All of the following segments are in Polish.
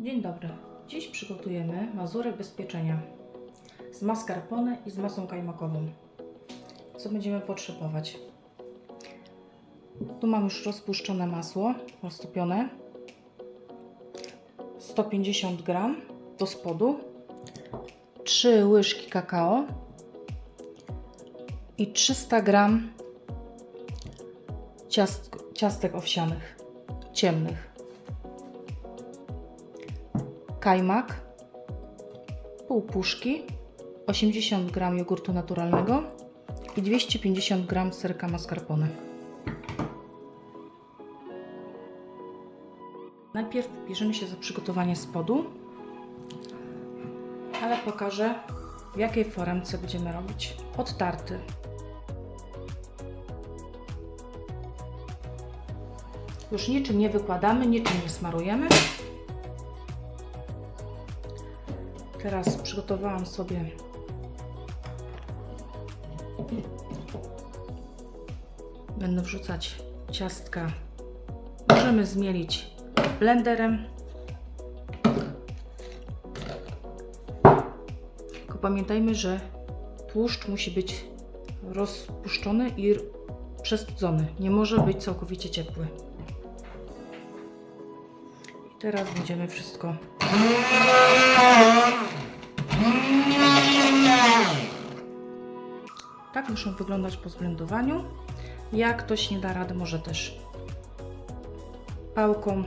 Dzień dobry. Dziś przygotujemy mazurek bez pieczenia z mascarpone i z masą kajmakową. Co będziemy potrzebować? Tu mam już rozpuszczone masło roztopione. 150 gram do spodu. 3 łyżki kakao i 300 gram ciast, ciastek owsianych, ciemnych kajmak, pół puszki, 80 g jogurtu naturalnego i 250 g serka mascarpone. Najpierw bierzemy się za przygotowanie spodu, ale pokażę w jakiej foremce będziemy robić odtarty. Już niczym nie wykładamy, niczym nie smarujemy. Teraz przygotowałam sobie będę wrzucać ciastka. Możemy zmielić blenderem. Tylko pamiętajmy, że tłuszcz musi być rozpuszczony i przestudzony. Nie może być całkowicie ciepły. I teraz będziemy wszystko Tak muszą wyglądać po zblendowaniu. Jak ktoś nie da rady, może też pałką.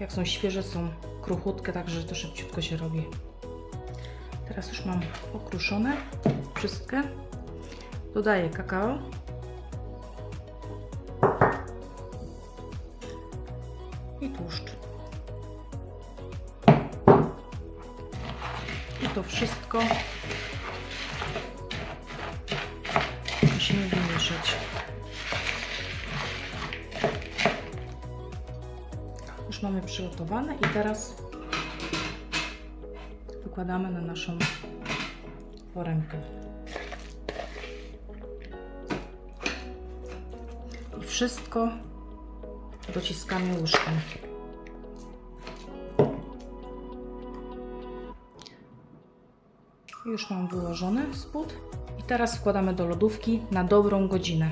Jak są świeże, są kruchutkie, także to szybciutko się robi. Teraz już mam okruszone wszystkie. Dodaję kakao. I tłuszcz. I to wszystko musimy wymieszać. Już mamy przygotowane i teraz wykładamy na naszą foremkę. I wszystko dociskamy łyżką. Już mam wyłożony spód i teraz wkładamy do lodówki na dobrą godzinę.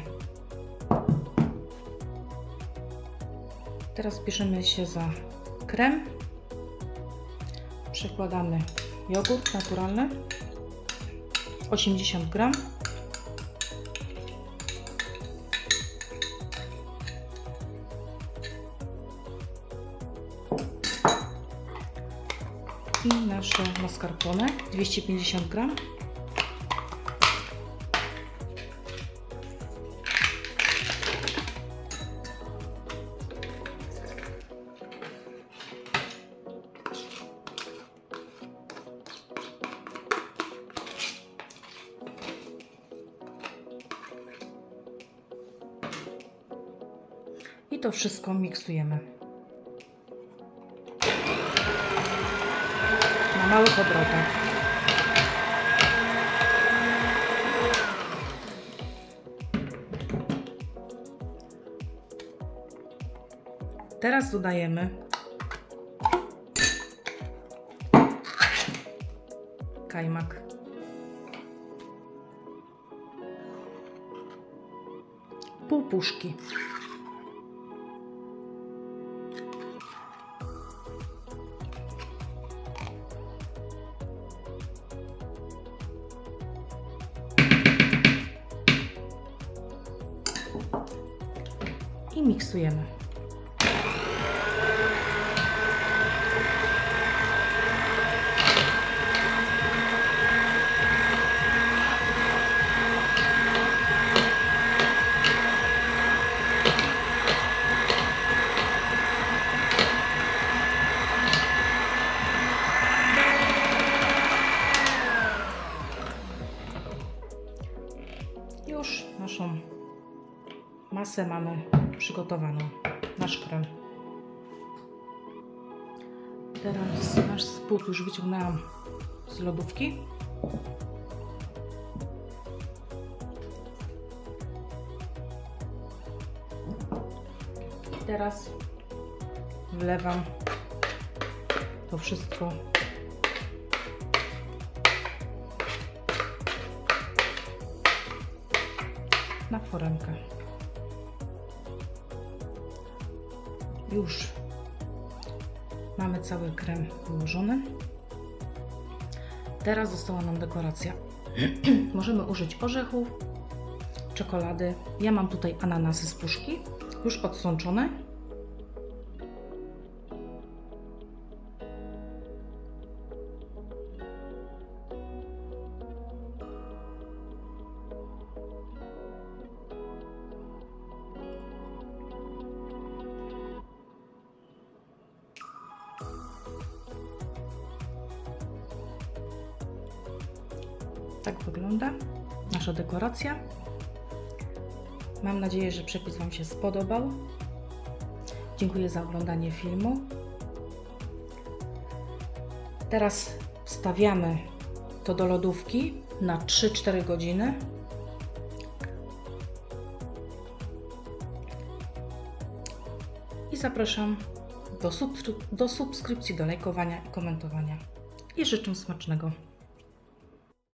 Teraz bierzemy się za krem. Przekładamy jogurt naturalny 80 gram. I nasze mascarpone 250 gram. I to wszystko miksujemy. Małych obrotach. Teraz dodajemy kajmak. Pół puszki. I miksujemy. Masę mamy przygotowaną, nasz krem. Teraz nasz spód już wyciągnęłam z lodówki. Teraz wlewam to wszystko na foremkę. Już mamy cały krem wyłożony. Teraz została nam dekoracja. Możemy użyć orzechów, czekolady. Ja mam tutaj ananasy z puszki, już odsączone. Tak wygląda nasza dekoracja. Mam nadzieję, że przepis Wam się spodobał. Dziękuję za oglądanie filmu. Teraz wstawiamy to do lodówki na 3-4 godziny. I zapraszam do, subskryp- do subskrypcji, do lajkowania i komentowania. I życzę smacznego.